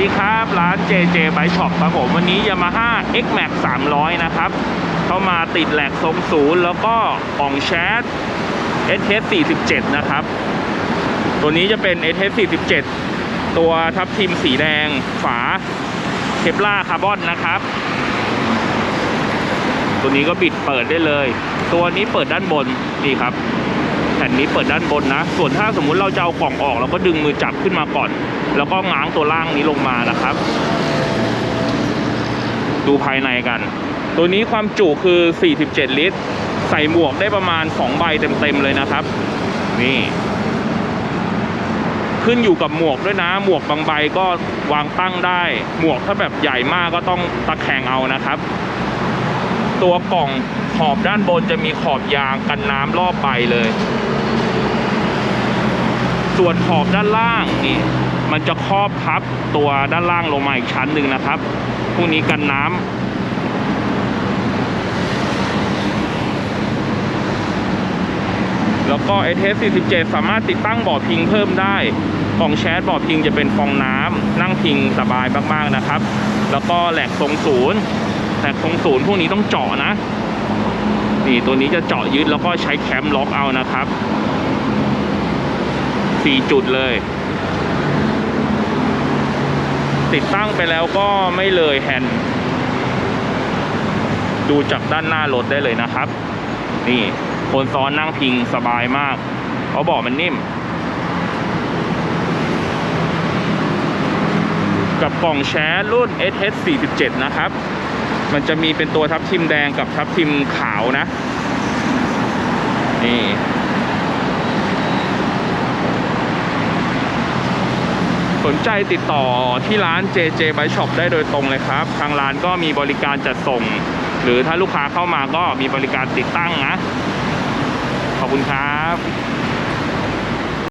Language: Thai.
ดีครับ ร้าน JJ Bike Shop ครับผม วันนี้ Yamaha X Max 300 นะครับ เข้ามาติดแหลกทรงศูนย์แล้วก็กล่องแชท SH 47 นะครับ ตัวนี้จะเป็น SH 47 ตัวทับทิมสีแดงฝาเคปล่าคาร์บอนนะครับ ตัวนี้ก็บิดเปิดได้เลย ตัวนี้เปิดด้านบน นี่ครับ แผ่นนี้เปิดด้านบนนะ ส่วนถ้าสมมุติเราจะเอากล่องออกเราก็ดึงมือจับขึ้นมาก่อน แล้วก็ง้างตัวล่างนี้ลงมานะครับ ดูภายในกัน ตัวนี้ความจุคือ 47 ลิตร ใส่หมวกได้ประมาณ 2 ใบเต็มๆเลยนะครับ นี่ขึ้นอยู่กับหมวกด้วยนะ หมวกบางใบก็วางตั้งได้ หมวกถ้าแบบใหญ่มากก็ต้องตะแคงเอานะครับ ตัวกล่องขอบด้านบนจะมีขอบยางกันน้ำรอบใบเลย ส่วนขอบด้านล่างนี่มันจะครอบทับตัวด้านล่างลงมาอีกชั้นหนึ่งนะครับ พวกนี้กันน้ำแล้วก็ s อ47 สามารถติดตั้งเบาะพิงเพิ่มได้กล่องแชทเบาะพิงจะเป็นฟองน้ำนั่งพิงสบายมาก ๆ นะครับ แล้วก็แหลกทรงศูนย์ แหลกทรงศูนย์พวกนี้ต้องเจาะนะ นี่ตัวนี้จะเจาะยึดแล้วก็ใช้แคมล็อกเอานะครับสี่จุดเลย ติดตั้งไปแล้วก็ไม่เลยแฮนด์ดูจากด้านหน้ารถได้เลยนะครับ นี่คนซ้อนนั่งพิงสบายมากเพราะเบาะมันนิ่ม กับกล่องแชร์รุ่น SH 47 นะครับ มันจะมีเป็นตัวทับทิมแดงกับทับทิมขาวนะ นี่ สนใจติดต่อที่ร้าน JJ Bike Shop ได้โดยตรงเลยครับ ทางร้านก็มีบริการจัดส่ง หรือถ้าลูกค้าเข้ามาก็มีบริการติดตั้งนะ ขอบคุณครับ